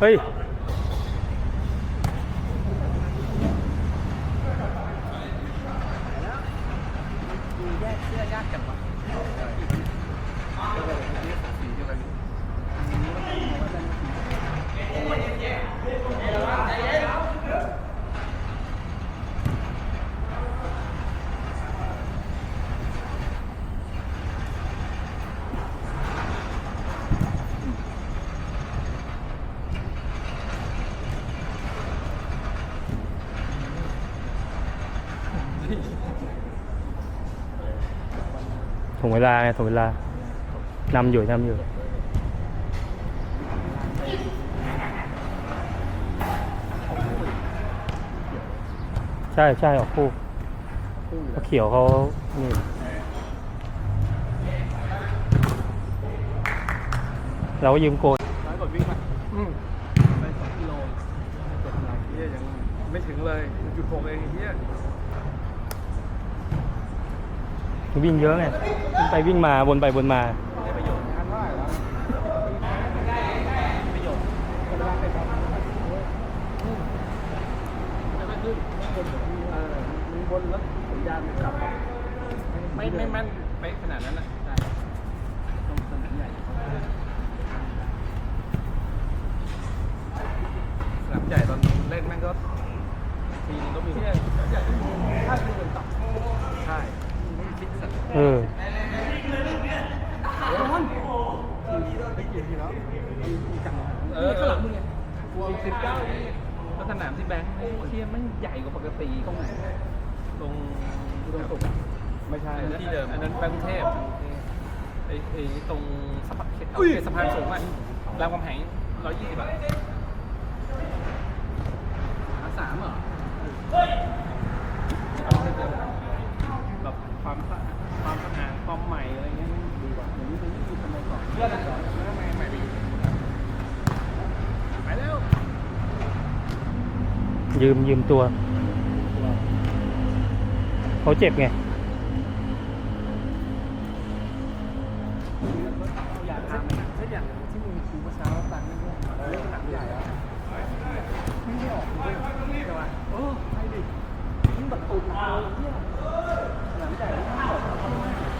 เฮ้ยยากจังวะ ถ่วงเวลาไงถ่วงเวลานำอยู่นำอยู่ใช่ใช่ออกคู่เขาเขียวเขานี่เราก็ยืมโกนร้อยกว่าวิ่งมาไปสองกิโลเจ็ดนาทียังไม่ถึงเลยจุดหกเองไอ้เหี้ย วิ่งเยอะไงวิ่งไปวิ่งมาวนไปวนมาได้ประโยชน์ทันว่าแล้วประโยชน์เวลาไปทำจะไม่ขึ้นบนเออมีบนแล้วสัญญาณมันกลับไม่ไม่แม่นไปขนาดนั้นนะใช่ตรงสนามใหญ่สนามใหญ่ตอนเล่นแม่งก็ทีนึงก็มีใช่ถ้าคือเหมือนตับ เออข้างหลังมึงไงสิบเก้าแล้วสนามที่แบงค์เทียมันใหญ่กว่าปกติตรงไหนตรงตรงสุกไม่ใช่ที่เดิมอันนั้นแบงค์กรุงเทพไอ้ไอ้ตรงสะพานเขตสะพานสูงอะรามคำแหงร้อยยี่สิบบาทหาสามเหรอแบบความสะความสะอาดความใหม่อะไรเงี้ยดีกว่าอย่างนี้มันไม่มีสมัยก่อนเพื่อนก่อนแล้วทำไมใหม่ดีไปแล้ว ยืมยืมตัว เขาเจ็บไงเออใหญ่อะไม่ได้ออกเลยใช่ป่ะเออใช่ดิยิ่งแบบตุ่นเลยเนี่ย